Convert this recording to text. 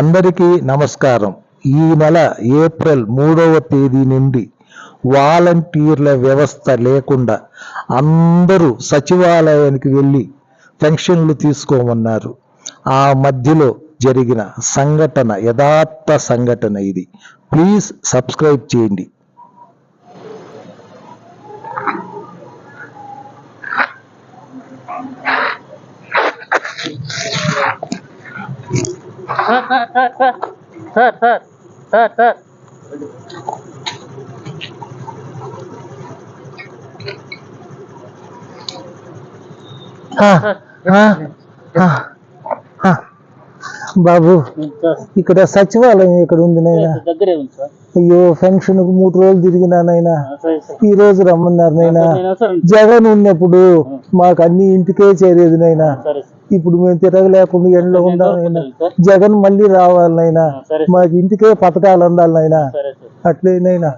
అందరికీ నమస్కారం. ఈ నెల ఏప్రిల్ మూడవ తేదీ నుండి వాలంటీర్ల వ్యవస్థ లేకుండా అందరూ సచివాలయానికి వెళ్ళి పెన్షన్లు తీసుకోమన్నారు. ఆ మధ్యలో జరిగిన సంఘటన యథార్థ సంఘటన ఇది. ప్లీజ్ సబ్స్క్రైబ్ చేయండి. Sir sir sir sir. బాబు ఇక్కడ సచివాలయం ఇక్కడ ఉంది నాయనా. సార్ అయ్యో ఫంక్షన్కు మూడు రోజులు తిరిగినా నాయనా. సరే సార్. ఈ రోజు రమ్మన్నారు నాయనా. నేను జగన్ ఉన్నప్పుడు మాకు అన్ని ఇంటికే చేరేది నాయనా. సార్. ఇప్పుడు మేము తిరగలేకుండా ఎండలో ఉండాలి నాయనా జగన్ మళ్ళీ రావాలి నాయనా సరే మాకు ఇంటికే పథకాలు అందాలి నాయనా